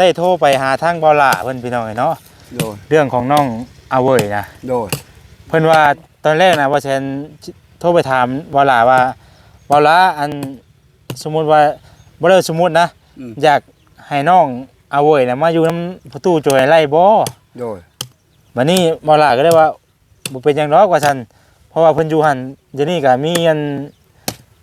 ได้โทรไปหาทางเบาหล่าเพิ่นพี่น้องเนาะโดยเรื่องของน้องอาเวยนะโดยเพิ่นว่าตอนแรกนะว่าแซนโทรไปถามเบาหล่าว่าเบาหล่าอันสมมุติว่าบ่ได้สมมุตินะอืมอยากให้น้องอาเวยนะมาอยู่นํประตูจอยไล่บ่โดยบัดนี้เบาหล่าก็ได้ว่าบ่เป็นหยังดอกว่าซั่นเพราะว่าเพิ่นอยู่หั่นเดี๋ยวนี้ก็มีอัน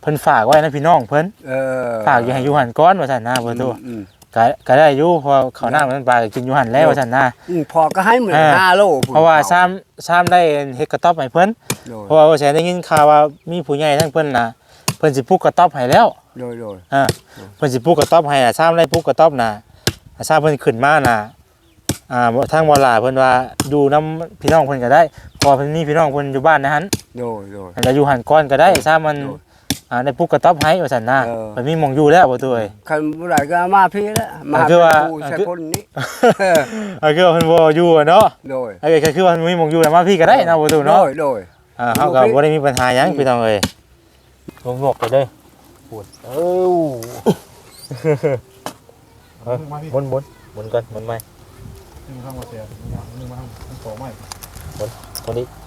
เพิ่นฝากไว้นะพี่น้องเพิ่นเออฝากอยู่ให้อยู่หั่นก่อนว่าซั่นนะเพิ่นตัวอืม ก็ก็ได้อยู่เพอเขาวหน้ามันปลาก็กินอยู่หั่นแล้วว่าซั่นนะ อืมพอก็ให้เหมือนเออ ห้าโลเพราะว่าซ้ำซ้ำได้เฮ็ดกระต๊อบให้เพิ่นโดยเพราะว่าแสนได้ยินข่าวว่ามีผู้ใหญ่ทั้งเพิ่นน่ะเพิ่นสิปลูกกระต๊อบให้แล้ว โดยโดยอ่าเพิ่นสิปลูกกระต๊อบให้น่ะซ้ำได้ปลูกกระต๊อบน่ะซ้ำเพิ่นขึ้นมาน่ะอ่าทางบ่ลาเพิ่นว่าอยู่นํพี่น้องเพิ่นก็ได้เพอเพิ่นมีพี่น้องเพิ่นอยู่บ้านนะหั่นโดยโดยแล้วอยู่หั่นก่อนก็ได้ซ้ำมันโดย อ่าได้ปลูกกระต๊อบให้ว่าซั่นนะเออเพิ่นมีหม่องอยู่แล้วบ่ตัวเอ้ย คันบ่ได้ก็มาพี่แล้วมาคือว่า ผู้ใช้คนนี้เออเอาคือว่าเพิ่นบ่อยู่อะเนาะโดยเอ้ยก็คือว่ามันมีหม่องอยู่แล้วมาพี่ก็ได้นะบ่ตัวเนาะ โดยโดย อ่าเขาก็บ่ได้มีปัญหาหยังอืมพี่น้องเอ้ยลงงกไปเลยปวดเอ้าเอ้ยหมุนหมุนหมุนก่อนหมุนไหมนึ่งข้างมาเสียนึ่งมาข้างมันโตไหมคนนี้ห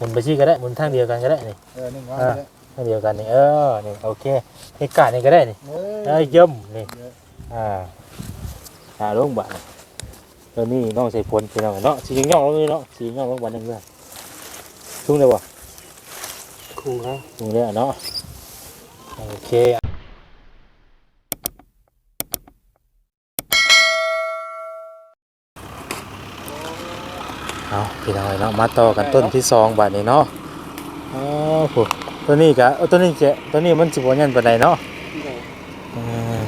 มุนไปชี้ก็ได้หมุนทางเดียวกันก็ได้นี่เออนึ่งมาอ่าทางเดียวกันนี่เออนี่โอเคเหตุการณ์นี่ก็ได้นี่เอ้เอ้ยยเยิ่มนี่อ่าอ่าลงบ้านตัวนี้น้องใส่พลพี่น้องเนาะสีย่องลงเลยเนาะสีย่องลงบ้านนึงเลยชุ่งเลยบ่คุ้งครับชุ่งเลยอะเนาะโอเค เอาพี่น้อยเนาะมาต่อกันต้นที่สองบาทนี้เนาะอ๋อผูตัวนี้กะเอาตัวนี้จะตัวนี้มันสิบวันยันปานใดเนาะอืม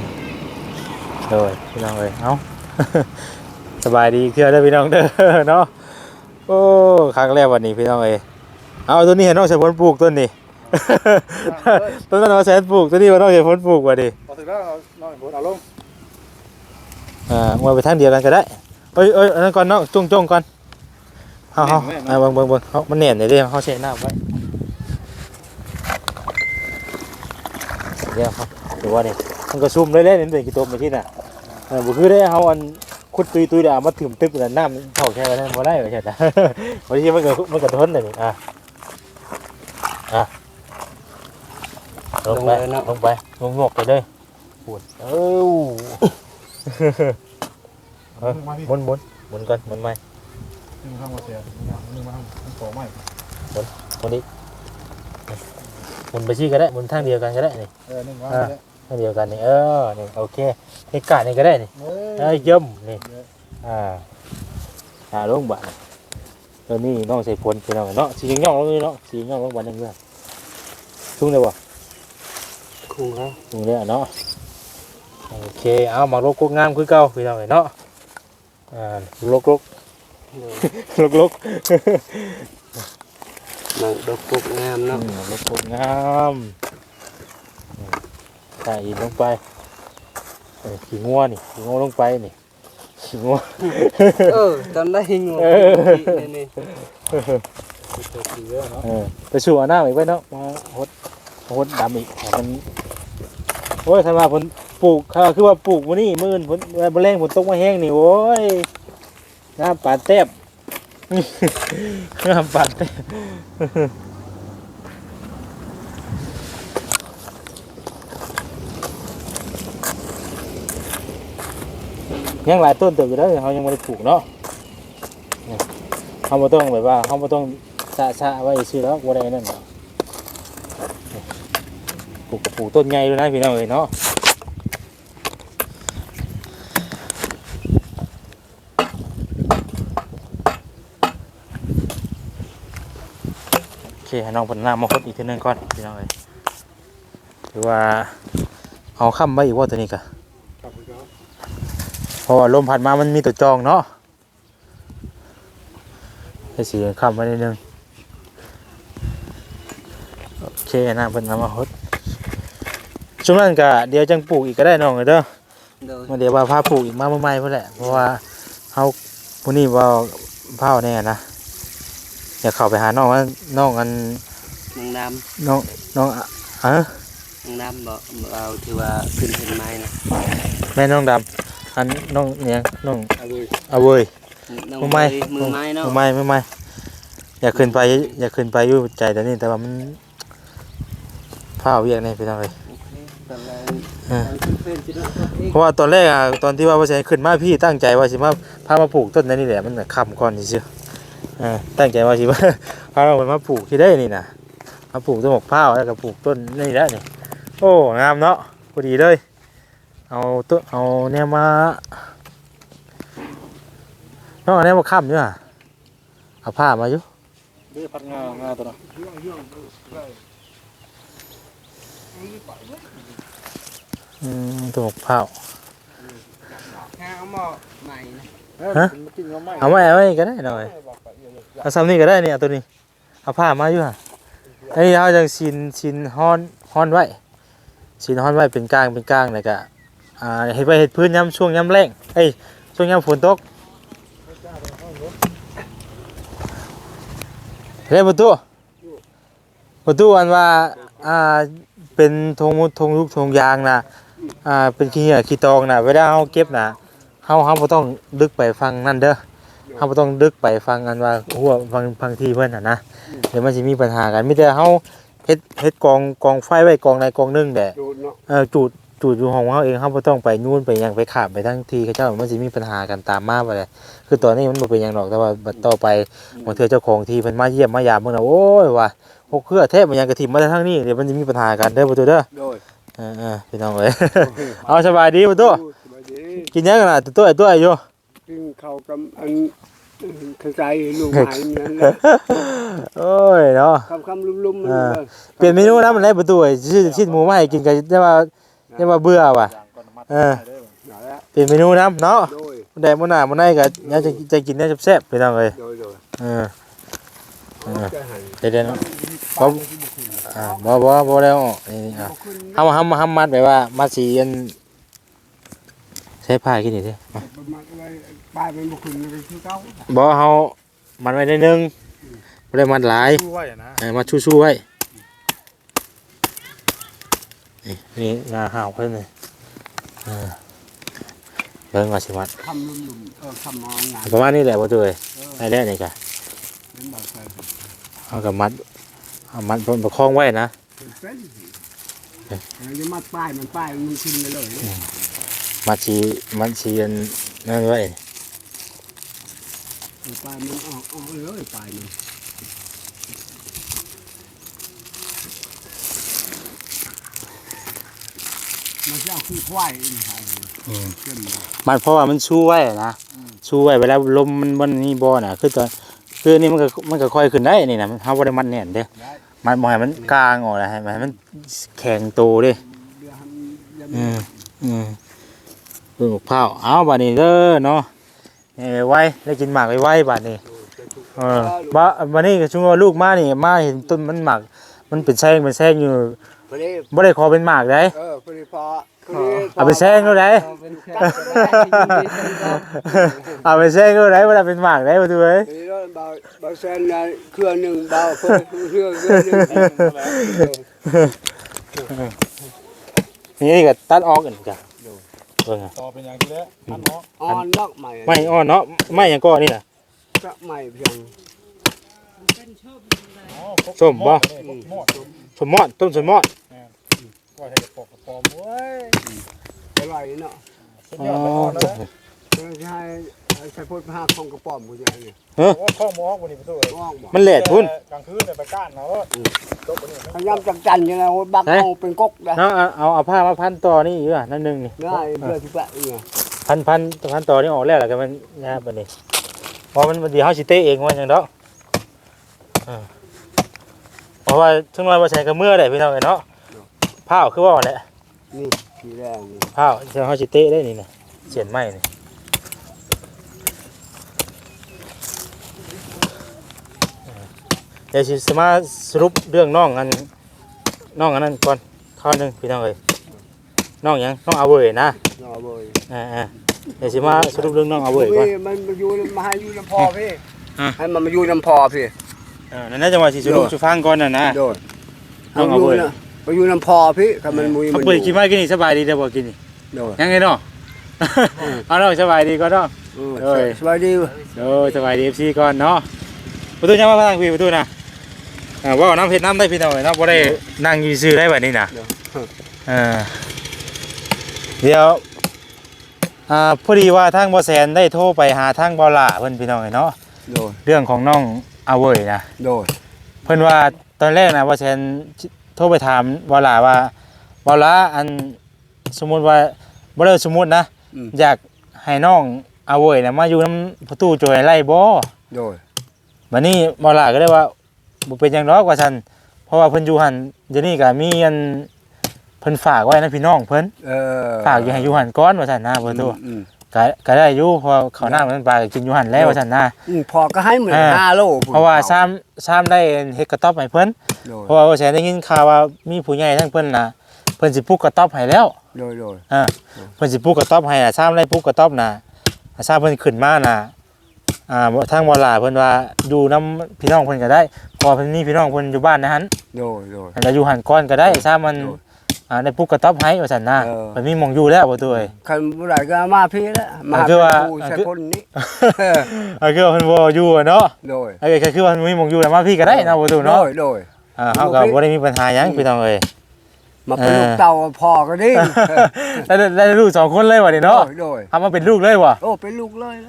โดยพี่น้องเลยเอาสบายดีเที่ยวเด้อพี่น้องเด้อเนาะโอ้ครั้งแรกวันนี้พี่น้องเอ้ยเอาตัวนี้เห็นน้องใช้ผลปลูกต้นนี้ต้นนั้นน้องใช้ปลูกตัวนี้ว่าน้องใช้ผลปลูกว่ะดิพอถึงแล้วเอาน้อยบนเอาลงอ่ามาไปทางเดียวกันก็ได้เอ้ยเอ้ยอันนั้นก่อนเนาะจ้องจ้องก่อน เฮาเฮาอ่าเบิ่งเบิ่งเบิ่งเฮามันแน่นเลยเด้เฮาเช็ดน้ำไว้เดี๋ยวครับเดี๋ยวว่านี่มันก็ซุ่มเลยเล่นนี่เป็นกี่ตัวมาที่น่ะเออบ่คือได้เฮาอันขุดตุยตุยๆเดี๋ยวเอามาถึมตึ๊บแล้วน้ำมันเข้าแค่นั้นบ่ได้ว่าใช่จ้ะบางทีมันก็มันก็ทนเลยนี่อะอะลงไปลงไปงงกๆไปเลยปวดเอ้าเออนึ่งมาพี่หมุนหมุนหมุนก่อนหมุนไหม นึ่งข้างมาเสียนึ่งมาข้างมันโตไหมหมุนนี้มุนไปชี้ก็ได้มุนทางเดียวกันก็ได้นี่เออหนึ่งมาทางเดียวกันนี่เออนี่โอเคเหตุการณ์นี่ก็ได้นี่เอ้เอ้ยย่มนี่อ่าอ่าลงบ้านตัวนี้น้องใส่พลพี่น้องเนาะสีย่องลงเลยเนาะสีย่องลงบ้านนึงเพื่อนชุ่งเลยบ่คุ้งครับชุ่งเลยเนาะโอเคเอามาลกกกงามคือเก่าพี่น้องเนาะอ่าลกลก ลกลกมันดอกกุกงามอืเนาะมลกกกงามใส่ลงไปเออขี้งัวนี่ขี้งัวลงไปนี่ขี้งัวเออจำได้หิงเออนี่ตัวสีเยอะเนาะเออไปสู่เอาหน้าอีกไว้เนาะมาหดหดดำอีกให้มันโอ้ยทำมาผลปลูกค่ะคือว่าปลูกวันนี้มื่นผลบะแรงผลตกมาแห้งนี่โอ้ย น้ำปาดแทบน้ำปาดแทบยังหลายต้นเติบอยู่แล้วเขายังไม่ได้ปลูกเนาะเนี่ยเขาไม่ต้องแบบว่าเขาไม่ต้องสะสะไว้ซื้อแล้วว่าได้นั่นเนาะเนี่ยปลูกกับปลูกต้นใหญ่ด้วยนะพี่น้องเอ้ยเนาะโอเค ให้น้องผลน้ำมาพดอีกทีหนึงก่อนพี่น้องเอ้ยหรือว่าเอาค้ำไว้อีกว่าตัวนี้กะครับพี่ครับเพราะว่าลมพัดมามันมีตัวจองเนาะให้สีข้ามไว้นิดนึงโอเคนะเพิ่นนำมาฮดช่วงนั้นก็เดี๋ยวจังปลูกอีกก็ได้น้องเอ้ยเด้อโดยมาเดี๋ยวว่าพาปลูกอีกมาเมื่อใหม่เพื่อแหละเพราะว่าเฮาผู้นี้ว่าเผาแน่นะ อยากเข้าไปหาน้องว่าน้องอันนางดน้องน้องอะเออน้องดำบอกเราที่ว่าขึ้นเห็นไม้นะแม่น้องดำอันน้องเนี่ยน้องเอาเลยเอาเว้ยน้องมือไม้มือไม้เนาะมือไม้มือไม้อยากขึ้นไปอยากขึ้นไปอยู่ใจแต่นี่แต่ว่ามันผ้าเวียกนี่พี่น้องเลยโอเคตอนแรกเออตอนขึ้นเป็นจิตเองเพราะว่าตอนแรกอะตอนที่ว่าว่าจะให้ขึ้นมาพี่ตั้งใจว่าสิมาพามาปลูกต้นนั้นนี่แหละมันน่ะค้ำก่อนเชื่อๆเออตั้งใจว่าสิว่าพาเรามาปลูกที่ได้นี่นะมาปลูกต้นหมกพร้าวแล้วก็ปลูกต้นนี่แหละนี่โอ้งามเนาะพอดีเลย เอาต้นเอาเนี่ยมาน้องเอาเนี่ยมาค้ำอยู่อะเอาผ้ามาอยู่เด้พัดงางาตัวน่ะอืมต้นหมกพร้าวหาเอาหม้อใหม่นะ เอ้ยมันกินเอาไหมเอาไว้เอาไว้ก็ได้หน่อยเอาซ้ำนี่ก็ได้เนี่ยตัวนี้เอาผ้ามาอยู่ฮะอันนี้เอาจังชินชินฮ้อนฮ้อนไว้ชินฮ้อนไว้เป็นกลางเป็นกลางเลยกะอ่าเฮ็ดไว้เฮ็ดพื้นย้ำช่วงย้ำแรงเอ้ยช่วงย้ำฝนตกเฮ้ยประตูประตูอันว่าอ่าเป็นธงมุธงลูกธงยางนะอ่าเป็นขี้เหี้ยขี้ตองนะเวลาเฮาเก็บนะ เฮาเฮาบ่ต้องดึกไปฟังนั่นเด้อเขาบ่ต้องดึกไปฟังกันว่าหัวฟังฟังที่เพื่อนน่ะนะเดี๋ยวมันจะมีปัญหากันมีแต่เขาเฮ็ดเฮ็ดกองกองไฟไว้กองใดกองหนึงแต่ดูดเนาะเออจูดจูดอยู่ของเขาเองเขาบ่ต้องไปนู่นไปหยังไปขาบไปทั้งทีเขาเจ้ามันสิมีปัญหากันตามมาไปเลยคือตอนนี้มันบ่เป็นหยังหรอกแต่ว่าบัดต่อไปบางเทื่อเจ้าของที่เพิ่นมาเยี่ยมมายามเบิ่งน่ะโอ้ยว่าพวกเครือเทพมันยังกระถิ่มมาทางนี้เดี๋ยวมันจะมีปัญหากันเด้อบ่ตัวเด้อโดยเออๆพี่น้องเอ้ยเอาสบายดีบ่ตัวสบายดี กินหยังกันน่ะตัวไอ้ตัวไอ้อยู่กินข้าวกับอันเข้าใจลูกหายนั่นแหละโอ้ยเนาะคำคำลุ่มลุ่มๆมันอ่าเลยเปลี่ยนเมนูนะมันได้ประตูไอ้ชิ้นชิ้นหมูมาให้กินกันได้ว่าได้ว่าเบื่อว่ะอย่างก่อนมัดเออได้เลยเอาละเปลี่ยนเมนูนะเนาะโดยได้มื้อหน้ามื้อไหนก็อยากจะจะกินได้แซ่บๆไปทางเลยโดยโดยเออเออจะให้เดี๋ยวๆเนาะบ่อ่าบ่บ่บ่แล้วนี่อะขอบคุณเฮาเฮาเฮามัดไว้ว่ามัดสีอันใช้ผ้ากินนี่สิมาประมาณอะไรปลายเป็นบุคคลก็คือเก้าบ่เฮามันไว้ได้นึงบ่ได้มัดหลายสู้ไว้อะนะเออมาชูๆไว้นี่นี่งาห่าวเพิ่นนี่เออเบิ่งว่าสิมัดคำลุ่มลุ่มๆเออคำมองงานประมาณนี้แหละประตูเอ้ยได้แล้วนี่กะนั้นบอกใส่เอากับมัดเอามัดประคองไว้นะเป็นเส้นเราจะมัดป้ายมันป้ายมันขึ้นไปเลย มัดชีมัดชีอันนั่นไว้ป้ายมันออกออกเลยป้ายมันมันจะเอาขี้ควายนี่ครับขึ้นมา มัดเพราะว่ามันชูไว้นะชูไว้เวลาลมมันบนนี่บ่น่ะคือตอนคือนี่มันก็มันก็ค่อยขึ้นได้นี่นะมันเฮาบ่ได้มัดแน่นเด้มัดบ่ให้มันกลางออกนะให้มันให้มันแข็งโตเด้เดี๋ยวให้มันยังอืมอืม เพิ่งข้าวเอาบัดนี้เด้อเนาะนี่ไว้ได้กินหมากไว้ๆบัดนี้เออบ่บัดนี้ก็ชุมว่าลูกมานี่มาเห็นต้นมันหมากมันเป็นแซงเป็นแซงอยู่พอดีบ่ได้ขอเป็นหมากได้เออพอดีพอพอดีพเอาไปแซงก็ได้เอาเป็นกัดก็ได้ยินดีต้อนรับเอาไปแซงก็ได้บ่ได้เป็นหมากได้บ่ตัวเอ้ยทีนี้เราเบาเบาเส้นนะเครื่องหนึ่งเบาเพิ่มเครื่องเครื่องหนึ่งนี่ก็ตัดออกกันจ้ะ เบิ่งอะต่อเป็นอย่างที่แล้วอันเนาะอ่อนนอกใหม่ไม่อ้อเนาะไม่หยังก็นี่น่ะก็ใหม่เพียงอ๋อพกส้มบ่หม้อเลยพกหม้อสมมอดต้นสมมอดว่าให้ปอกกระปอมเว้ยอร่อยเนาะสุดยอดไปก่อนนะไม่ใช่ใช้พูดพาของกระป๋อมกูจะเนี่ยโอ้ข้องมอกวันนี้ไปตู้เลยว่องบอกมันแหลดพุ่น กลางคืนเนี่ยไปก้านเนาะตกวันนี้ พยายามจังจันยังไงโอ้ยบักเอาเป็นกกนะเอาเอาเอาเอาผ้ามาพันต่อนี่อยู่อะนั่นหนึงนี่ง่ายเพื่อที่จะเนี่ยพันพันพันต่อนี่ออกแล้วแล้วก็มันยาบัดนี้เพราะมันมันเดี๋ยวเฮาสิเตะเองว่าจังดอกอ่าเพราะว่าถึงน้อยว่าใช้กับมือได้พี่น้องเอ้ยเนาะผ้าคือว่าแหละนี่ทีแรกนี่ผ้าเดี๋ยวเฮาสิเตะได้นี่น่ะเสียนไม้นี่ เดี๋ยวสิสมาสรุปเรื่องน้องอันน้องอันนั้นก่อนข้าวหนึงพี่น้องเอ้ยน้องหยังน้องเอาเว้ยนะรอเบยอ่าๆเดี๋ยวสิมาสรุปเรื่องน้องเอาเว้ยก่อนมันมาอยู่มาให้อยู่ลำพอพี่อะ ให้มันมาอยู่ลำพอพี่ เออนั่นน่าจะว่าสิสรุปโดด สุฟังก่อนน่ะนะ โดดน้องเอาเว้ยนะไปอยู่น้ำพอพี่ก็มันมุยเขามันเปิดกินมากินนี่สบายดีเด้อบ่กินนี่โดยยังไงเนาะเอาเนาะสบายดีก็เนาะ เออโดยสบายดีโอ้ยสบายดี FC ก่อนเนาะประตูยังมาทางพี่ประตูนะ อ่าว่าน้ำเผ็ดน้ำได้พี่น้องเนาะบ่ได้นั่งอยู่ซื่อได้บัดนี้น่ะเอ่าเดี๋ยวอ่าพอดีว่าทางบอแซนได้โทรไปหาทางบอล่าเพิ่นพี่น้องเนาะโดยเรื่องของน้องอาเวยนะโดยเพิ่นว่าตอนแรกนะบอแซนโทรไปถามบอล่าว่าบอล่าอันสมมุติว่าบ่ได้สมมุตินะอืมอยากให้น้องอาเวยนะมาอยู่น้ำประตูโจยไล่บ่โดยบัดนี้บอล่าก็เลยว่า บ่เป็นหยังดอกว่าซั่นเพราะว่าเพิ่นอยู่หั่นเดี๋ยวนี้ก็มีอันเพิ่นฝากไว้นะพี่น้องเพิ่นเออฝากอยู่ให้อยู่หันก้อนว่าซั่นนะเพิ่นตัวอืมก็ก็ได้อยู่เพอเขาวหน้ามันปลาก็กินอยู่หันแล้วว่าซั่นนะ อืมพอก็ให้เหมือนอ่าห้าโลเพราะว่าซ้ำซ้ำได้เฮ็ดกระต๊อบให้เพิ่น โดยเพราะว่าว่าแสนได้ยินข่าวว่ามีผู้ใหญ่ทั้งเพิ่นน่ะเพิ่นสิปลูกกระต๊อบให้แล้วโดยโดยอ่าเพิ่นสิปลูกกระต๊อบให้น่ะซ้ำได้ปลูกกระต๊อบน่ะซ้ำเพิ่นขึ้นมาน่ะอ่าทางบ่ลาเพิ่นว่าอยู่นํพี่น้องเพิ่นก็ได้เพอเพิ่นมีพี่น้องเพิ่นอยู่บ้านนะฮั่นโดยโดยแล้วอยู่หันก้อนก็ได้ซ้ำมันโดยอ่าได้ปลูกกระต๊อบให้ว่าซั่นนะเออ เพิ่นมีหม่องอยู่แล้วบ่ตัวเอ้ย คันบ่ได้ก็มาพี่แล้วมาคือว่า ผู้ใช้คนนี้เอาคือว่าเพิ่นบ่อยู่อะเนาะโดยเอ้ยก็คือว่ามันมีหมองอยู่แล้วมาพี่ก็ได้เนาะบ่ตูโดเนาะยโดย อ่าเฮาก็บ่ได้มีปัญหาหยังพี่น้องเอ้ย มาเป็นเออลูกเต่าพอก็ดีได้ได้ลูกสองคนเลยว่ะนี่เนาะโดยทำมาเป็นลูกเลยว่ะโอ้เป็นลูกเลยนะ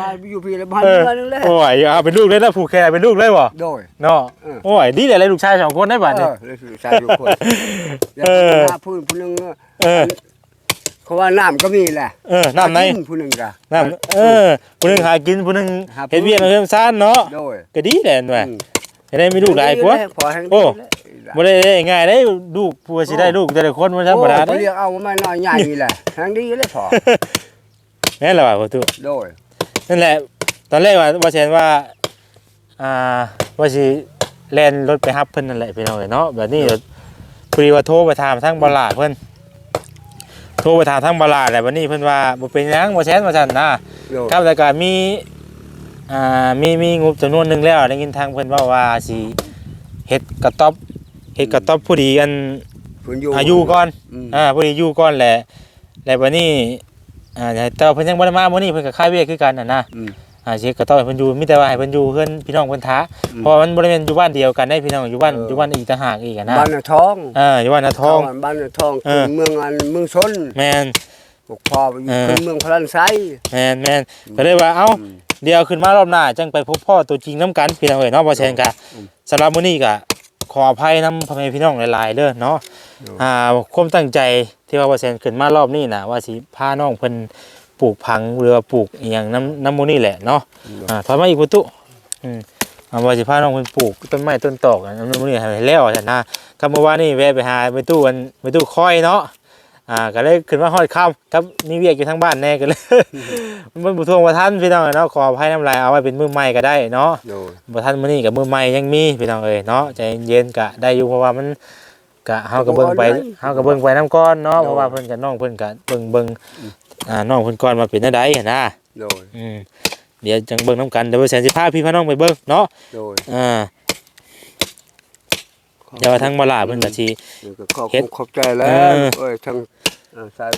มาอยู่พี่แล้วบ้านเออเดือนนึงแล้วโอ้ยเอาเป็นลูกเลยนะผูกแขนเป็นลูกเลยว่ะโดยเนาะเออโอ้ยดีเลยเลยลูกชายสองคนได้บัดเอนี่อเลยใส่ลูกคนแล้วเออหน้าพื้นผู้หนึงเออเขาว่าน้ำก็มีแหละเออน้ำไหนกิผู้หนึงกะน้ำเออผู้หนึงหากินผู้หนึงหาเฮ็ดเวียกเฮ็ดซ่านเนาะโดยก็ดีแหละหน่อยอืม จะได้มีลูกหลายกว่าพอแห้งโอ้ดีแล้วบ่ได้ได้ง่ายได้ลูกผู้สิได้ลูกแต่ละคนมันธรรมดาโอ้เด้เรียกเอามาหน่อยใหญ่นี่แหละแห้งดีเลยพอแม่นล่ะว่ะพ่อตู้โดยนั่นแหละ ตอนแรกว่าว่าแซนว่า อ่าว่าสิแล่นรถไปรับเพิ่นนั่นแหละพี่น้องเอ้ยเนาะแบบนี้พอดีว่าโทรไปถามทางบลาดเพิ่นโทรไปถามทางบลาดแหละวันนี้เพิ่นว่าบ่เป็นหยังบ่แซนว่าซั่นนะ โดยครับแต่ก็มี อ่ามีมีงบจำนวนหนึงแล้วได้ยินทางเพิ่นเว่าว่าสิเฮ็ดกระต๊อบเฮ็ดกระต๊อบผู้ดีอันคุณอยู่อายุก่อนมอ่าผู้ดีอยู่ก่อนแหละแล้วบัดนี้อ่าแต่ว่าเพิ่นยังบ่ได้มามื้อนี้เพิ่นก็คายเวียกคือกันน่ะนะ อืม อาเช็คก็ต้องให้เพิ่นอยู่มีแต่ว่าให้เพิ่นอยู่เพิ่นพี่น้องเพิ่นท้าอืมเพราะว่ามันบ่ได้แม่นอยู่บ้านเดียวกันได้พี่น้องอยู่บ้านเออออ ยู่บ้านอีกต่างหากอีกอะนะบ้านน่ะท้องเอออยู่บ้านนาทอง บ้านน่ะท้องเออ เมืองอันเมืองชนแม่น พวกพ่อไปอยู่เออขึ้นเมืองพลันไซ แม่นแม่นก็เลยว่าเอ้าอืม เดี๋ยวขึ้นมารอบหน้าจังไปพบพ่อตัวจริงนํกันพี่น้องเอ้ยเนาะบ่แซนกะอืมสำหรับมื้อนี้ก็ขออภัยนํพ่อแม่พี่น้องหลายๆเด้อเนาะเนาะอ่าความตั้งใจที่ว่าบ่แซนขึ้นมารอบนี้น่ะว่าสิพาน้องเพิ่นปลูกผังหรือว่าปลูกอีหยังน้ำน้ำหมูนี่แหละเนาะอ่าถอยมาอีกประตูอืมเอาว่าสิพาน้องเพิ่นปลูกต้นไม้ต้นตอกอันนั้นมื้อนี้ให้แล้วซั่นนะครับเมื่อวานนี้แวะไปหาไปตู้อันไปตู้คอยเนาะ อ่าก็เลยขึ้นมาฮอดค่ำครับมีเวียกอยู่ทางบ้านแน่ก็เลย มันบ่ทวงบ่ทันพี่น้องเนาะขออภัยน้ำลายเอาไว้เป็นมื้อใหม่ก็ได้เนาะโดยบ่ทันมื้อนี้กับมื้อใหม่ยังมีพี่น้องเอ้ยเนาะใจเย็นๆก็ได้อยู่เพราะว่ามันก็เฮาก็เบิ่งไปเฮาก็เบิ่งไปนํก่อนเนาะเพราะว่าเพิ่นก็น้องเพิ่นก็เบิ่งเบิ่งอ่าน้องเพิ่นก่อนว่าเป็นจังได๋หันนะโดยอืมเดี๋ยวจังเบิ่งน้ำกันเดี๋ยวแสนสิพาพี่พาน้องไปเบิ่งเนาะโดยอ่าเดี๋ยวทางบลาเพิ่นก็สิเดี๋ยวก็ขอบเฮ็ดขอบใจแล้วเออเอ้ยทั้งเอ่อสาย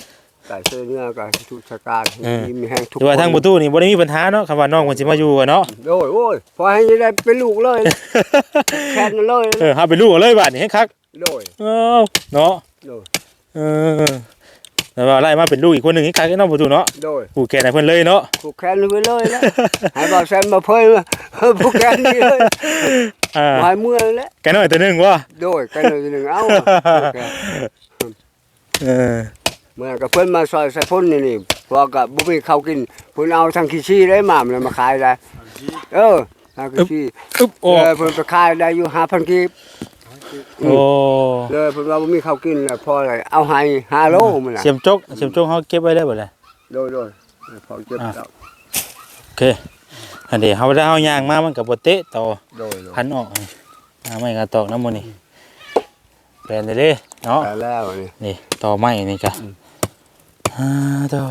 สายเสื้อเนื้อกับทุกชะการเออ มีแห้งทุกหรือว่าทางประตูนี่บ่ได้มีปัญหาเนาะคำว่าน้องเพิ่นสิมาอยู่อะเนาะโดยโอ้ยพอให้ได้เป็นลูกเลย แค่นั้นเลยเออเฮาเป็นลูกเอาเลยบัดนี้ให้คักโดยเอ้าเนาะโดยเออแล้วว่าไล่มาเป็นลูกอีกคนหนึงให้คักให้น้องประตูเนาะโดยผูกแขนให้เพิ่นเลยเนาะ ผูกแขนไว้เลยแล้วให้บอกแซมมาเพิ่มผูกแขนนี่เลยอ่าหายเมื่อยแล้วแกน้อยตัวหนึงว่ะโดยกันเลยหนึ่งเอ้าผูกแขนเออ เมื่อกับเพื่อนมาซอยใส่พ่นนี่นี่พอกับบุมีข้าวกินเพิ่นเอาทางขี้ชี้ได้มามันมาขายได้เออทางขี้ชี้อึ๊บเอโอ้อเพิ่นไปขายได้อยู่5,000กีบโอ้เลยเพิ่นว่าบ่มีข้าวกินแล้วพอเลยเอาให้5โลมันน่ะเสียมจกเสียมจกเฮาเก็บไว้ได้บ่ล่ะ โดยโดยพอเก็บแล้วโอเคอันนี้เฮาได้เฮาย่างมามันก็บ่เตะต่อโดยโดยพันออกอ่าไม่กระตอกน้ำมันนี่แปลนได้เลยเนาะไปแล้วนี่นี่ต่อไม้นี่กะ อ่าต่อ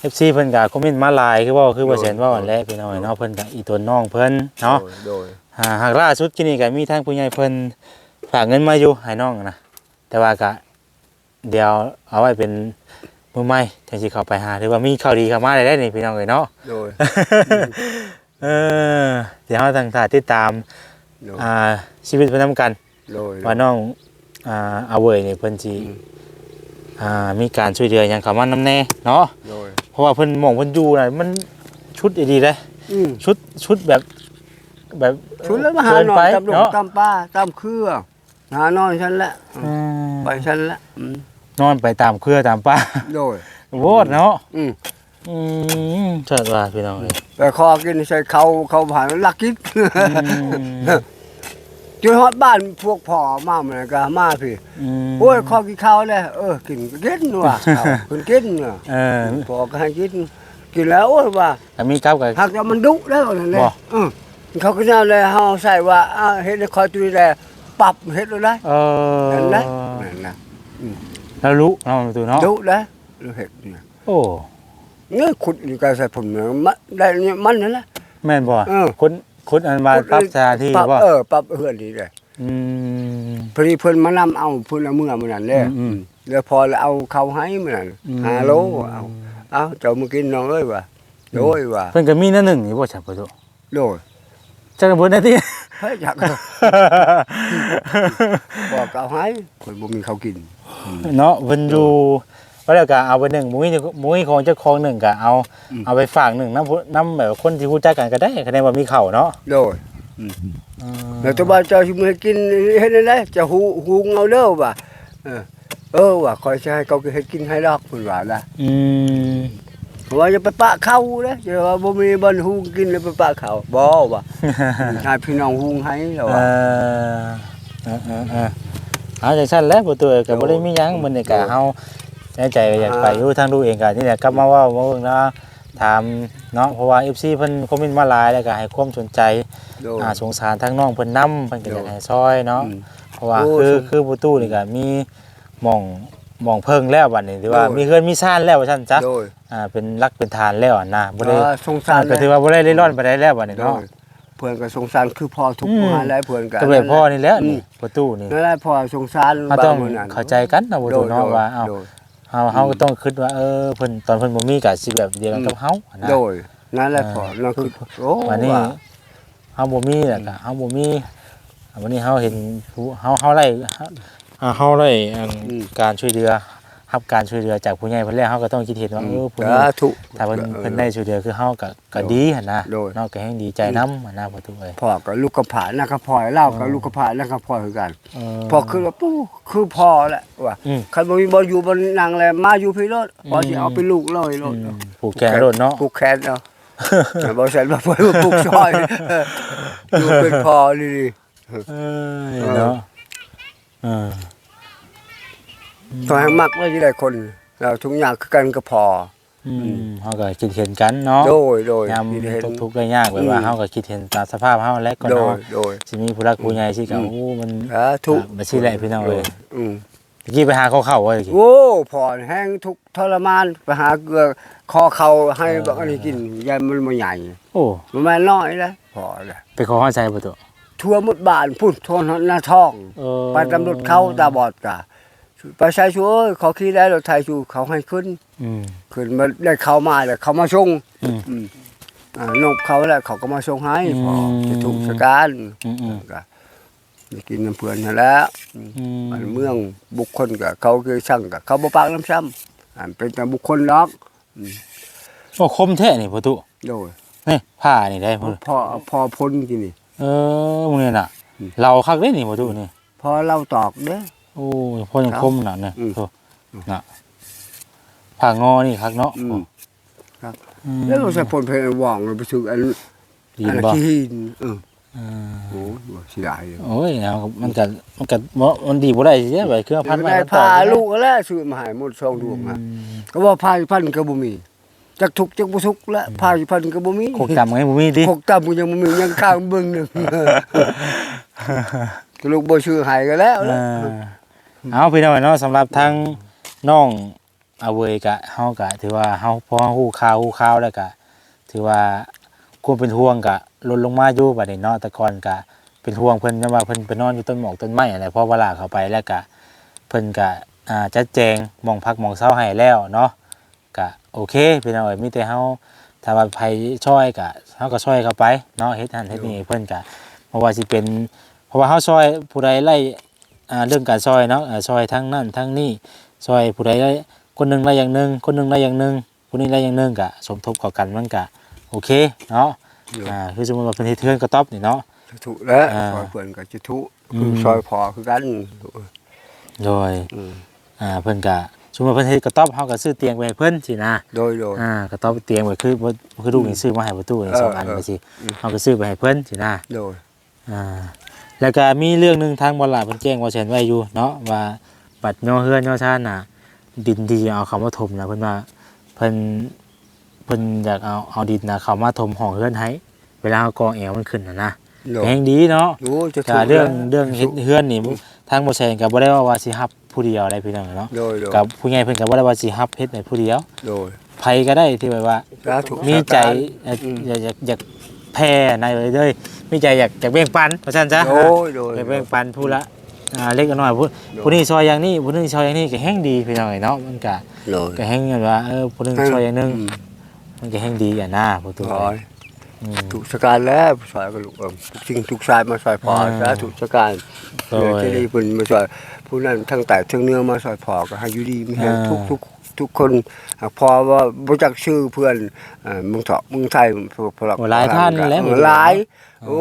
เอฟซีเพิ่นกะคอมเมนต์มาหลายคือว่าคือว่าเสียนว่าอันแรกพี่น้อยเนาะเพิ่นกะอีตัวน้องเพิ่นเนาะโดยโดยอ่าหากล่าสุดที่นี่ก็มีทางผู้ใหญ่เพิ่นฝากเงินมาอยู่ให้น้องนะแต่ว่าก็เดี๋ยวเอาไว้เป็นมือใหม่จังสิเข้าไปหาหรือว่ามีข่าวดีเข้ามาได้ได้นี่พี่น้องเอ้ยเนาะโดยเออเดี๋ยวเราต่างๆติดตามโดยอ่าชีวิตเพิ่นนํกันโดยว่าน้องอ่าเอาเวยนี่เพิ่นสิ อืมอ่ามีการช่วยเหลือหยังเข้ามานํแน่เนาะโดยเพราะว่าเพิ่นหมองเพิ่นอยู่น่ะมันชุดดีๆเลยอืมชุดชุดแบบแบบชุดแล้วมาหาหน่อยเกิตำรวจเนาะตำป้าตำเครือหานอนฉันละอืมไปฉันละอืมนอนไปตามเครือตามป่าโดย โวดเนาะอืมอืมเชิดว่าพี่น้องเอ้ยไปคอกินใส่เขาเขาผ่านลักกินอืม จนฮอดบ้านพวกพ่อมาเหมือนกันมาพี่อืม โอ้ยคอกินข้าวเลยเออกินก็กินว่ะข้าวกินกินว่ะเออ พ่อก็ให้กินกินแล้วโอ้ยว่า แต่มีกับกับหากจะมันดุแล้วนั่นแหละบ่อืมเขาก็จะเลยเฮาใส่ว่าอ่าเฮ็ดให้คอยตุยแลปรับเฮ็ดเลยได้เออนั่นนะนั่นนะแล้วรู้เนาะตัวเนาะดุแล้วเราเฮ็ดเนี่ยโอ้ เงยขุดอยู่กับใส่ผมเนี่ยมันได้เนี่ยมันนั่นแหละ แม่นบ่เออ คน คนอันมาปรับสถานที่ปรับบ่เออปรับเฮือนนี่เลยอืม พอดีเพิ่นมานำเอาเพิ่นเอาเมื่อมื้อนั้นเด้อืมอืมแล้วพอแล้วเอาเขาให้มื้อนั้นอืมห้าโลเอาเอาเจ้ามากินน้องเอ้ยว่ะโดยว่ะเพิ่นก็มีนั่นหนึ่งนี่บ่จักบ่ตุโดยจักเพิ่นได้ที่ เฮ้ยอยากบอกเอาให้เพิ่นบ่มีเขาวกิน เนาะเพิ่นอยู่ว่า แล้วก็เอาไปหนึ่งมุ้ยมุ้ยของเจ้าของหนึ่งก็เอาอืมเอาไปฝากหนึ่งน้ำผู้น้ำแบบคนที่รู้จักกันก็ได้คะแนนว่ามีเข่าเนาะโดยแล้วตัวบ้านเจ้าสิมื้อกินเฮ็ดได้ไดจะหูหูเอาเด้อว่ะเออเออว่ะคอยสิให้เขาเฮ็ดกินให้ดอกเพิ่นว่านะอืมว่าจะไปปะเขาเด้อจะว่าบ่มีบ่อนหูกินแล้วไปปะเขาบ่ว่ะให้พี่น้องหุงให้แล้วเอว่ะอเออเออเออเอาจากชั้นแล้วประตูก็บ่ได้มีหยังมันนี่ก็เฮา ใจใจก็อยากไปอยู่ทางดูเองก็นี่แหละกลับมาเว่าว่าเบิ่งเนาะถามเนาะเพราะว่า FC เพิ่นคอมเมนต์มาหลายแล้วก็ให้ความสนใจโดย อ่าสงสารทั้งน้องเพิ่นนํเพิ่นก็อยากให้ซอยเนาะ อืม เพราะว่าโอ้คือสงคือประตูนี่ก็มีหม่องหม่องเพิ่งแล้วบัดนี้ที่ว่าโดย มีเฮือนมีซ่านแล้วว่าซั่นจ้ะโดยอ่าเป็นรักเป็นฐานแล้วอะนะบ่ได้เออสงสารก็ถือว่าบ่ได้เร่ร่อนไปได้แล้วบัดนี้โดเนาะ ยเพื่อนก็สงสารคือพ่อทุกอืมข์มาแล้วเพื่อนก็ก็แบบพ่อนี่แหล้วอืนี่มประตูนี่นั่นแหละพ่อสงสารเฮาต้องบ้นมื้นั้นเข้าใจกันนะบ่ตูเนาะว่าเอ้าโดย เฮาเฮาก็ต้องคิดว่าเออเพิ่นตอนเพิ่นบ่มีก็สิแบบเดียวกันกับเฮาอะนะโดยนั่นแหละพ่อเออนั่นคือโอ้วันนี้ว่าเฮาบ่มีแล้วก็เฮาบ่มีวันนี้เฮาเห็นผู้เฮาเฮาไล่อ่าเฮาไล่อันการช่วยเหลือ รับการช่วยเหลือจากผู้ใหญ่เพิ่นแล้วเฮาก็ต้องคิดเห็นว่าเออผู้นี้สาธุ ถ้าเพิ่นเพิ่นได้ช่วยเหลือคือเฮาก็ก็ดีหั่นนะโดย เนาะก็แฮงดีใจนำหั่นนะบ่ตุเอ้ยพ่อกับลูกกระผานักกระพลอยเล่ากับลูกกระผานักกระพลอยคือกันเอพ่อคือว่าปู่คือพ่อแหละว่าอืม คันบ่มีบ่อยู่บนนางแลมาอยู่พี่รถพอสิเอาไปลูกเลยรถอืมผูกแขนโดดเนาะ ผูกแขนเนาะแต่บ่ใช่ว่าเพิ่นผูกซอยเอออยู่เป็นพ่อนี่ เออเนาะเออ ตัวให้มักไว้ที่ได้คนเราทุกอย่างคือกันก็พออืมเฮาก็คิดเห็นกันเนาะโดยโดยยามที่ได้เห็น ทุกข์ได้ยากแบบว่าอืมเฮาก็คิดเห็นตามสภาพเฮาแล้วก็โดเนาะยโดย สิมีผู้รักผู้ใหญ่สิก็อืมโอ้มันสาธุอ่าบ่สิแหละพี่น้องเอ้ยอืมตะกี้ไปหาเขาเข้าไว้ตะกี้ โอ้พ่อแห้งทุกข์ทรมานไปหาเกลือคอเข่าให้บักอันนี้กินยายมันบ่ใหญ่โอ้มันมาน้อยนะพ่อน่ะไปขอเฮาใจบ่ตัวทั่วหมดบ้านพุ่นทั่วหน้าท้อง เออไปตำรวจเข้าตาบอดกะ ไปใช้ช่วยเขาขี่ได้รถไทยชูเขาให้ขึ้นอืมขึ้นมาได้เข้ามาแล้วเขามาส่งอืมอืมอ่านบเขาแล้วเขาก็มาส่งให้พออืมจะถูกสการอืมอืมก็ได้กินน้ำเพื่อนนั่นแหล้วอืมบ้านเมืองบุคคลกับเขาคือช่างกับเขาบ่ปากน้ำซ้ำอ่าเป็นแต่บุคคลล็อกโอ้คมแท้นี่ประตูโดยนี่ผ้านี่ได้พุ่นพอพอพ้นกินนี่เออมึงนี่น่ะอืมเราคักเด้นี่ประตูนี่พอเล่าตอกเด้อ โอ้ยพ่อยังคมน่ะเนี่ยอืมโธ่น่ะผ้างอนี่คักเนาะอืมครับ อืมแล้วเราใส่พลเพลงว่องเลยไปถึงอันดีอันบ่ขี้หินเอออืมโอ้ยเสียดายเลยโอ้ยนะมันก็มันก็บ่มันดีบ่ได้สิไปเครื่องพันไว้ได้มันพาต่อลูกแล้วซื้อมาให้หมดสองลูกมาก็ว่าพาพันก็บ่มีจักทุกข์จักบ่ทุกข์แล้วพาพันก็บ่มีโคกจำไงบ่มีดิ หกตำก็ยังบ่มียังข้างเบิ่งหนึงก็ลูกบ่ซื้อให้ก็แล้วเอแล้ว อ เอาพี่น้องเนาะสำหรับทางน้องอาเวยกะเฮากะ ถือว่าเฮาพอฮู้ข่าวฮู้ข่าวแล้วกะ ถือว่าควรเป็นห่วงกะลดลงมาอยู่บัดนี้เนาะแต่ก่อนกะ เป็นห่วงเพิ่นนะว่าเพิ่นไปนอนอยู่ต้นหมอกต้นไม้อะไรเพราะเวลาเข้าไปแล้วก็เพิ่นก็อ่าจัดแจงมองพักมองเช้าให้แล้วเนาะก็โอเคพี่น้องเอ้ยมีแต่เฮาถ้าว่าไผช่วยก็เฮาก็ช่วยเข้าไปเนาะเฮ็ดนั่นเฮ็ดนี่ให้เพิ่นก็เพราะว่าสิเป็น เพราะว่าเฮาช่วยผู้ใดไล่ เรื่องการช่วยเนาะอ่าช่วยทั้งนั้นทั้งนี้ช่วยผู้ใดได้คนหนึงได้อย่างหนึงคนหนึงได้อย่างหนึงผู้นี้ได้อย่างหนึงก็สมทบเข้ากันมันก็โอเคเนาะอ่าคือสมมติว่าเป็นเฮ็ดเทือนกระต๊อบนี่เนาะถูกแล้วอ่าซอยเพื่อนกับจุทุอืมคือซอยพอคือกันโดยอืมอ่าเพิ่นก็สมมติว่าเพิ่นเฮ็ดกระต๊อบเฮาก็ซื้อเตียงไปให้เพิ่นสินะโดยโดยอ่ากระต๊อบเตียงไว้คือบ่คือลูกนี่ซื้อมาให้ประตูนี่เออสองอันเออไปสิอืมเฮาก็ซื้อไปให้เพิ่นสินะโดยอ่า แล้วก็มีเรื่องหนึงทางบ่ล่ะเพิ่นแจ้งว่าแชนไว้อยู่เนาะว่าบัดย่อเฮือนย่อชานน่ะ ดินที่เอาเข้ามาถมน่ะเพิ่นว่าเพิ่นเพิ่นอยากเอาเอาดินน่ะเข้ามาถมห้องเฮือนให้เวลาเอากองแอวมันขึ้นน่ะนะโดยแฮงดีเนาะโอ้จะถูก็กเรื่องแล้วเรื่องเฮ็ดเฮือนนี่ทางบ่แซงก็บ่ได้ว่าว่าสิฮับผู้เดียวได้พี่น้องเนาะโดยโดยกับผู้ใหญ่เพิ่นก็บ่ได้ว่าสิฮับเฮ็ดให้ผู้เดียวโดยไผก็ได้ที่แบบว่า สาธุมีใจสาธุเอ่ออืมอยากอยากอยาก แผ่ในไว้เลยมีใจอยากอยากแบ่งปันว่าซั่นซะโดยโดยอยากแบ่งปันผู้ละอ่าเล็กน้อยผู้ผู้นี้ซอยอย่างนี้ผู้นึงซอยอย่างนี้ก็แฮงดีพี่น้องเนาะมันก็โดยก็แฮงกันว่าเออผู้นึงซอยอย่างหนึงอืมมันก็แฮงดีอะนะผู้ตัวโอ้ยอืมถูกสการแล้วซอยกับลูกเอิมทุกสิ่งทุกสายมาซอยพออ่าสาธุสการโดยที่นี่เพิ่นมาซอยผู้นั้นทั้งแต่ทั้งเนื้อมาซอยพอก็ให้อยู่ดีมีแฮงอ่าทุกทุก ทุกคนหากพอว่าบ่จักชื่อเพื่อนเอ่อมึงเถาะมึงไทยพลักโอ้หลายท่านแล้วเออหลายโอ้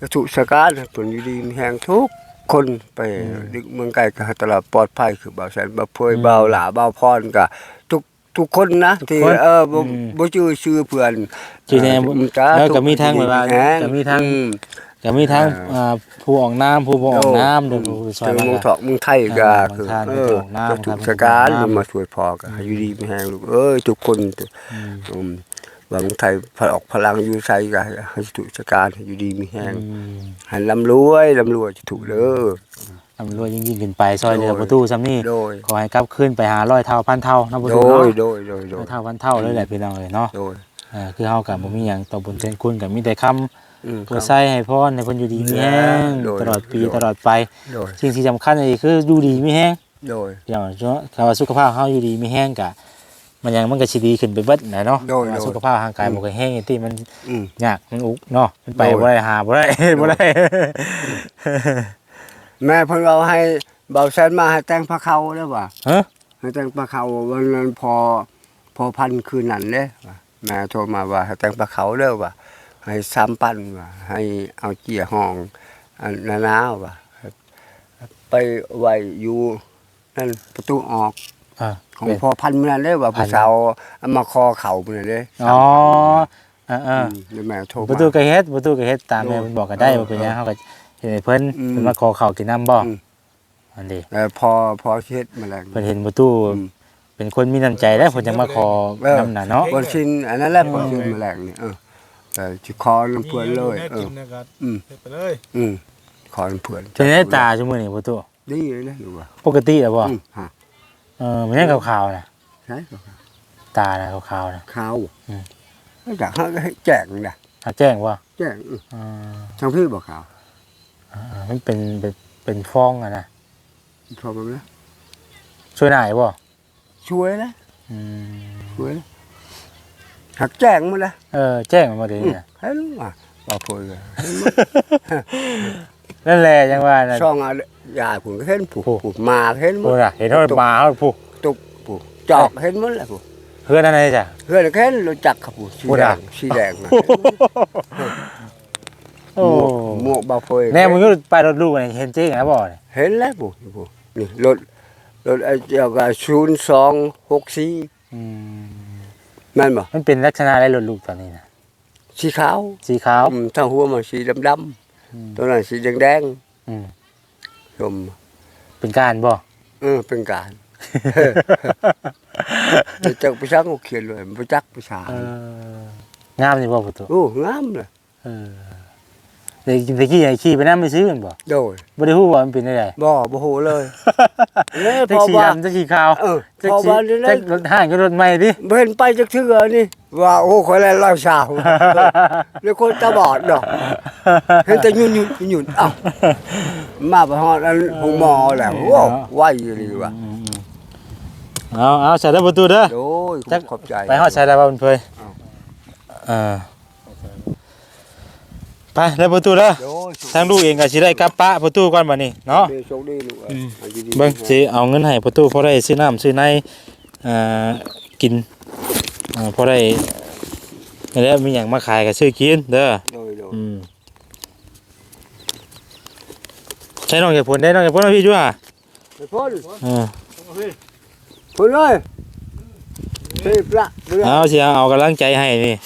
กระถูกสการผลอยู่ดีมีแหงทุกคนไปดึกเมืองไกลก็ให้ตลอดปลอดภัยคือบ่าวแสนบ่าวเพยบ่าวหลาบ่าวพรก็ทุกทุกคนนะที่คนเออบ่อืมบ่ชื่อชื่อเพื่อนที่แน่เออจ้าแล้วก็มีทางแบบว่าแหงก็มีทางอืม ก็มีทั้งอ่าอ่าผู้ออกน้ำผู้บ่ออกน้ำโดยผู้ซอยเจอมันเมืองก็เถาะเมืองไทยก็อ่าคือบางท่านเอก็อถูกน้ำกระถูกบางท่านสการถูกน้ำมาช่วยพอก็ให้อยู่ดีมีแหงลูกเอ้ยทุกคนอืมอืมว่าเมืองไทยพลออกพลังอยู่ใส่ก็ให้ถูกสการให้อยู่ดีมีแหงอืมให้ร่ำรวยร่ำรวยจะถูกเด้อทำรวยยิ่งยิ่งขึ้นไปซอยเรือโดย ประตูซ้ำนี่โดย ขอให้กลับขึ้นไปหาร้อยเท่าพันเท่านะประโดตูเนาะยโดย โดย โดร้อยย เท่าพันเท่าเลยแหละพี่น้องเลยเนาะ โดย อ่าคือเฮากับบ่มีหยังต่อบุญเทนคุณกับมีแต่คำ อืมตัวใส่ให้พรให้เพิ่นอยู่ดีมีแห้งโดยตลอดปีโดย ตลอดไปโดย สิ่งที่สำคัญอีกคืออยู่ดีมีแห้งโดยพี่น้องเนาะคำว่าสุขภาพเฮาอยู่ดีมีแห้งกะ มันยังมันก็สิดีขึ้นไปเบิดนะเนาะโดยว่าโดย สุขภาพร่างกายบ่ก็แห้งอย่างที่มันอืม ยากมันอุกเนาะมันไปโดย บ่ได้หาบ่ได้ บ่ได้ แม่เพิ่นเราให้เบาแสนมาให้แต่งพระเขาแล้วว่ะฮะ ให้แต่งพระเขาวันนั้นพอพอพันคืนนั้นเด้ว่ะแม่โทรมาว่าให้แต่งพระเขาเด้อว่ะ ให้ซ้ำปั้นว่ะให้เอาเจียห้องอันนานาว่ะไปไว้อยู่นั่นประตูออกอ่าของพอพันมื้อนั้นเด้อว่าผู้สาวเอามาคอเข่ามื้อนั้นเด้อ๋ออ่าอืๆมแล้วแม่โทรประมาตูก็เฮ็ดประตูก็เฮ็ดตามแม่โอ้เพิ่นบอกก็ได้เออว่าเป็นหยังเฮาก็เห็นให้เพิ่นอืมเพิ่นมาขอข้าวกินน้ำบ่อืมอันนี้เออพอพอเช็ดแมลงเพิ่นเห็นประตูอืมเป็นคนมีน้ำใจแล้วเพิ่นจะมาขอเออน้ำน่ะเนาะบนชินอันนั้นแหละบนชินแมลงนี่เออ แต่จะคอน้ำเพื่อนเลยมีเอกิอนนะครับอืมเฮ็ดไปเลย อืมคอน้ำเพื่อนเป็นได้ตาชั่วโมงนี่ประตูดีเลยนะหรือว่าปกติแล้วบ่อืมฮะเออมันยังขาวๆน่ะใช่ก็ตาน่ะขาวๆน่ะข้าวอืม ไม่อยากให้แจ้งนะอะแจ้งว่าแจ้งอืมอ่าทางพี่บอกข่าวอ่ามันเป็นเป็นเป็นฟองอะนะโทรมาแล้วช่วยได้บ่ช่วยนะอืมช่วยนะ หักแจ้งมาแล้วเออแจ้งมาเดี๋ยวอืมนี้น่ะเห็นว่าว่าพูดเลยนั่นแหละจังว่าน่ะช่องอะยาผมก็เห็นผูกโอ้ผูกมาเห็นหมพูดดน่ะเห็นเฮามาเฮาผู้ตุกผูกจอกเห็นหมดแหละผูกเพื่อนนั่นเลยจ้ะเพื่อนก็เห็นรู้จักครับผูกสีพูดแดอะงสีแดงนะโอ้หมวกบาโฟยแน่มึงก็ไปรถลูกนี่เห็นจริงนะบ่เนี่ยเห็นแล้วปุ๊ปุ๊นี่รถรถไอ้เจ้าก็ศูนย์สองหกสี่อืม นั่นบ่มันเป็นลักษณะอะไรรถลูกตอนนี้นะสีขาวสีขาวอืมถ้าหัวมันสีดำดอืมำตัวนั้นสีแดงแดงอืมๆชมเป็นการบ่ เออเป็นการจะจักไปชักเขียนเลยไปจักไปชาเอองามนี่บ่ประตูโอ้งามเลย เออ แต่ตะกี้ไอ้ขี่ไปนำไปซื้อมันบ่โดยบ่ได้ฮู้ว่ามันเป็นจังไดบ่บ่ฮู้เลยเอ้ยจัพกอสีว่า ดำจักสีขาวเออจักพอสีว่าได้จักรถห้างกับรถใหม่ดิบ่เห็นไปจักเทื่อนี่ ว่าโอ้ข่อยแล้วร้อยสาวแล้วคนตาบอดดอกเห็นแต่ยุ่นๆยุ่นๆเอ้ามาไปฮอดอันหูหมอแล้วโอ้ไวอยู่ดีว่ะเอาเอาใส่ได้ประตูเด้อโอ้ยจักขอบใจ ไปฮอดใส่ได้บ่มันเพยเอาอ่า ไปได้ประตูเด้อโอ้ยทางลูกเองก็สิได้กลับปะประตูก่อนบัดนี้เนาะดีโชคดีลูกเอ้ยอายุดีเบิ่งสิเอาเงินให้ประตูพอได้ซื้อน้ำซื้อในอ่ากินอ่าพอได้แล้วมีหยังมาขายก็ซื้อกินเด้อโดยโดยอืมใช้น้องเก็บผลได้น้องเก็บผลมาพี่จ้าไปพ่นอ่าพ่นเลยเฮ้ยปละเรือเอาสิเอากำลังใจให้นี่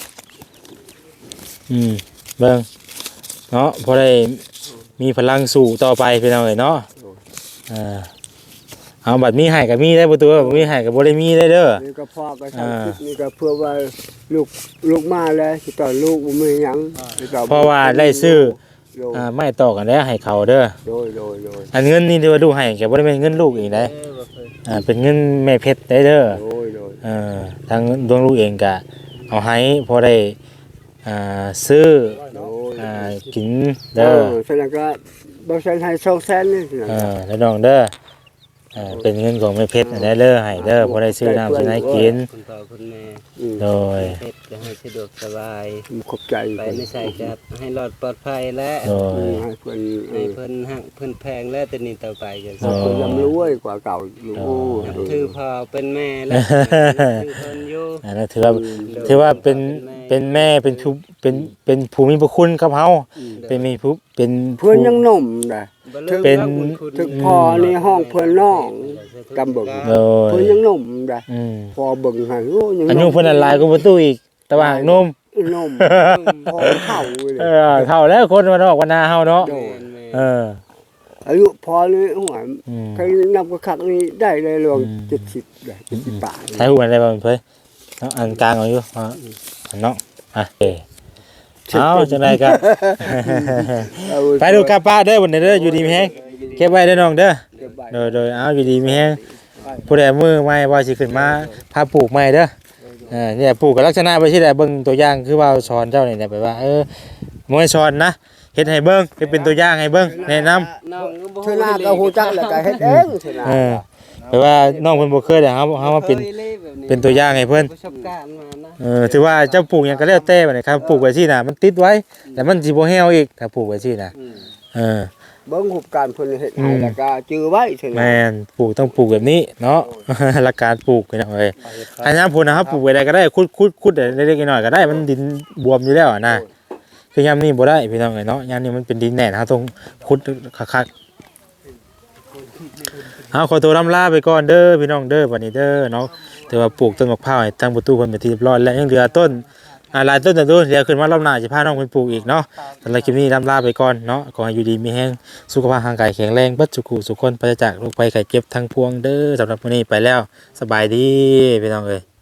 อืมเบิ่ง เนาะพอได้มีพลังสู้ต่อไปพี่น้องเอ้ยเนาะอ่าเอาบัดมีให้ก็มีได้ประตูบ่มีให้ก็บ่ได้มีได้เด้อนี่ก็พ่อก็อ่าทำคลิปนี่ก็เพื่อว่าลูกลูกมาแล้วสิต่อลูกบ่มีหยังนี่ก็เพราะว่าได้ซื้อโดยอ่าไม่ต่อกันแล้วให้เขาเด้อโดยโดยโดยอันเงินนี่ที่ว่าดูให้ก็บ่ได้เป็นเงินลูกอีกได้อ่าเป็นเงินแม่เพชรได้เด้อโดยโดยเออทางดวงลูกเองก็เอาให้พอได้อ่าซื้อโดย อ่ากินเอเด้ออฉะนั้นก็บ่ใช่ให้2แสนนี่สินะเออแล้วน้องเด้อ เออเป็นเงินของแม่เพชรได้เด้อให้เด้อพอได้ซื้อน้ำซื้อให้กิน คุณพ่อคุณแม่อืมโดย เฮ็ดก็ให้สะดวกสบาย ขอบใจไปในใส่กับให้รอดปลอดภัยและโดอืยมให้เพิ่นเอให้อเพิ่นหักเพิ่นแพงและแต่นี้ต่อไปกันโอ้เพิ่นร่ำรวยกว่าเก่าอยู่โอ้นับถือพ่อเป็นแม่และถือเพิ่นอยู่อันนั้นถือว่าถือว่าเป็นเป็นแม่เป็นผู้เป็นเป็นผู้มีพระคุณกับเฮาเป็นมีผู้เป็นเพื่อนยังหนุ่มนะบ่ลืม เป็นพระคุณคุณถึงพ่อในห้องเพื่อนน้องกำเบิ่งโดยเพื่อนยังหนุ่มนะอืมพอเบิ่งให้โอ้ยังอันนู้นเพิ่นอันหลายกว่าประตูอีก แต่ว่าหากนมหนุ่มพอเข้าเลยเออเท่าแล้วคนมันออกวันนาเฮาเนาะโดแม่นเออ อายุพอเลยหัวอืม ใครนับกระคักนี้ได้เลยลงอืม เจ็ดสิบได้เจ็ดสิบบาทใช้หูมันได้บ่เพิ่นเอาอันกลางเอาอยู่เอาอันเนาะอะเอ้เอาจังไดก็เอาไปดูกลับป้านเด้อวันนี้เด้ออยู่ดีมีแฮงเก็บไว้เด้อน้องเด้อเก็บไว้โดยโดยเอาอยู่ดีมีแฮงผู้ใดมือใหม่ว่าสิขึ้นมาพาปลูกใหม่เด้อเออเนี่ยปลูกกับลักษณะไปที่ใดเบิ่งตัวอย่างคือว่าสอนเจ้านี่แหละแบบว่าเออบ่ให้สอนนะเฮ็ดให้เบิ่งเฮ็ดเป็นตัวอย่างให้เบิ่งแนะนำน้องก็บ่เธอหน้าก็หูจักแล้วก็เฮ็ดเองเธอหน้า เออ แปลว่าน้องเพิ่นบ่เคยได้เฮาเฮามาเป็นคยลยแบบเป็นตัวอย่างให้เพิ่นประสบการณ์มานะเออถือว่าเจ้าปลูกหยังก็แล้วแต่บัดนี้ครับปลูกไว้ที่น่ะมันติดไว้แต่มันสิบ่แห้วอีกถ้าปลูกไว้ที่น่ะอืมเออเบิ่งหุบการเพิ่นเฮ็ดอืให้มแล้วก็จื้อไว้เธอหน้าแม่นปลูกต้องปลูกแบบนี้เนาะหลักการปลูกพี่น้องเอ้ยอันนั้นพุ่นนะครับปลูกไว้ได้ก็ได้คุดคุดคุดได้เล็กๆน้อยๆก็ได้มันดินบวมอยู่แล้วอะนะคือยามนี้บ่ได้พี่น้องเอ้ยเนาะยามนี้มันเป็นดินแน่นเฮาต้องขุดคักๆ เอาขอตัวรำลาไปก่อนเด้อพี่น้องเด้อวันนี้เด้อเนาะแต่ว่าปลูกต้นมะพร้าวให้ตั้งประตูเพิ่นเป็นที่เรียบร้อยแล้วยังเหลือต้นอ่าหลายต้นแต่ต้นเดี๋ยวขึ้นมารอบหน้าจะพาน้องไปปลูกอีกเนาะสำหรับคลิปนี้รำลาไปก่อนเนาะขอให้อยู่ดีมีแห้งสุขภาพร่างกายแข็งแรงเบิดสุขุสุขคนปราศจากโรคภัยไข้เจ็บทั้งพวงเด้อสำหรับวันนี้ไปแล้ว สบายดีพี่น้องเอ้ย